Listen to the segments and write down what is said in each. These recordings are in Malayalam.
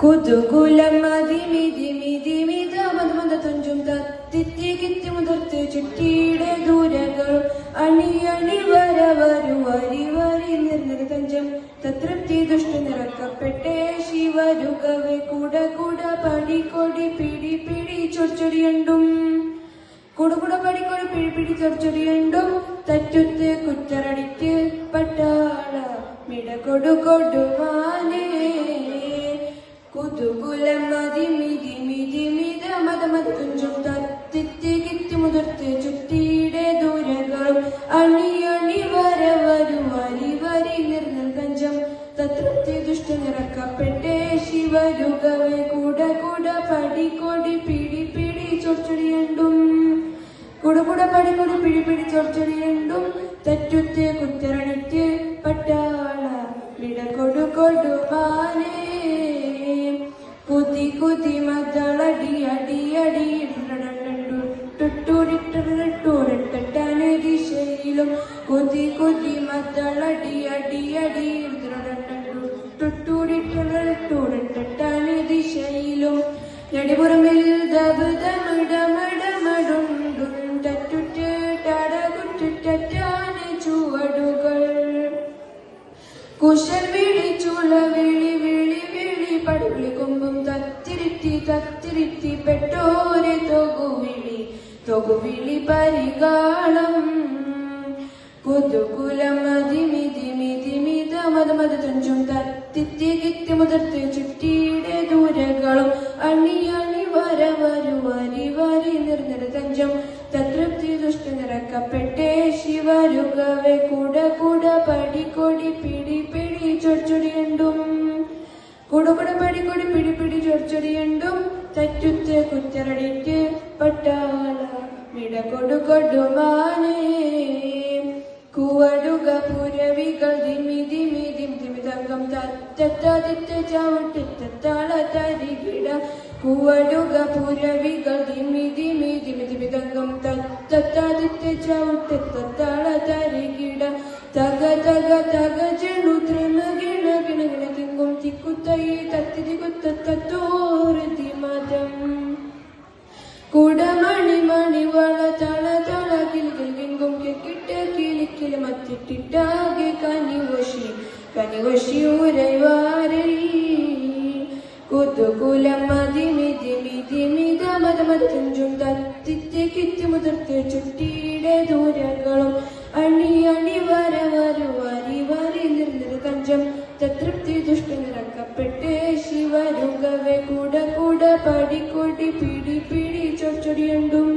കുതുകുലം മതിമിതിമിതിമിത മതമത തുഞ്ചും തത്തിത്തി ചുറ്റിയുടെ ദൂരകളും അണിയണി അണി വര വരു വരി തഞ്ചം തൃപ്തി ദുഷ്ട നിറക്കപ്പെട്ടേ ശിവരുകവെ കൂട കൂട പടി കൊടി പിടി പിടി ചൊടിച്ചൊടിയണ്ടും കുടുകുട പടിക്കൊടി പിടി പിടി ചൊടിച്ചൊടിയണ്ടും തറ്റുത്ത് കുറ്ററടിക്ക് പട്ടാള മിട കൊടു മുതിർത്ത് ചുറ്റിയുടെ ദൂരങ്ങളും അണിയണി അണി വര വരും വരി നിർനിർഗഞ്ചം നിർന്നൽ കഞ്ചം തൃപ്തി ദുഷ്ട നിറക്കപ്പെട്ടേ ശിവരുകവെ കൂട കൂട പടികൊടി പിടി പിടി പിടി ചൊടിച്ചൊടിയണ്ടും കുടകുട പടികൊടി പിടി പിടി ചൊടിച്ചൊടിയണ്ടും തെറ്റുത്ത് കുറ്ററണിക്ക് പട്ടാള വിട കൊടു കൊടുവാനേ. കുതി കുതി മതളടി ദിശയിലും കൊതി കൊതി മത്തളടി അടി അടി ടുട്ടൂരിട്ടാണ് ദിശയിലും. നടിപുറമിൽ ചുവടുകൾ. കുശൽ വിളി ചുള വിളി വിളി വിളി. പടുവിളി കൊമ്പും തത്തിരിത്തി തത്തിരിത്തി പെട്ടോരെ തൊകുവിളി. തൊകുവിളി പരികാളം തുഞ്ചും തത്തിത്തി കിത്തി മുതിർത്ത് ചുറ്റിയുടെ ദൂരങ്ങളും അണി അണി വര വരു വരി വരി നിർനിര തഞ്ചം തൃപ്തി ദുഷ്ട നിറക്കപ്പെട്ടേ ശിവരുകവെ കുട കുട പടി കൊടി പിടി പിടി ചൊടിച്ചൊടിയണ്ടും കുടകുട പട്ടാള വിട കൊടു കൊടുമാനേ കുവടുക പുരവികൾ ദിമി ദിമി ദിം ദിമി തങ്കം തത്തത്തിത്ത ചവിട്ടിത്താള തരികിട കൂവടുക പുരവികൾ ദിമി ദിമി ദിമി ദിമി തങ്കം തത്തത്തിത്ത ചവിട്ടിത്താള തരികിട തക തക തക ജണു ത്രിമ ഗിണ ഗിണ ഗിണ തിങ്കും തിക്കുത്തയെ തത്തിരി കുത്ത ഉരൈവാരിൽ കുതുകുലം മതിമിതി മിതി മിത മത മത്തുഞ്ചും തത്തിത്തി കിത്തി മുതിർത്ത് ചുട്ടിയുടെ ദൂരങ്ങളും അണി അണി വര വരു വരി വരി നിർനിര കഞ്ചം. തൃപ്തി ദുഷ്ട നിറക്കപ്പെട്ടേ ശിവരുകവെ കൂട കൂട പടിക്കൊടി പിടി പിടി ചൊടിച്ചൊടിയണ്ടും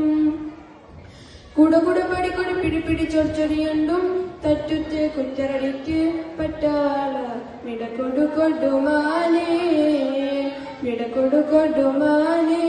കുട കുട പടിക്കൊടി പിടി പിടി ചൊടിച്ചൊടിയണ്ടും തറ്റുറ്റ് കുറ്റരടിക്ക് പറ്റാള മിടക്കൊടു കൊടുമാനേ മിടക്കൊടു കൊടുമാനേ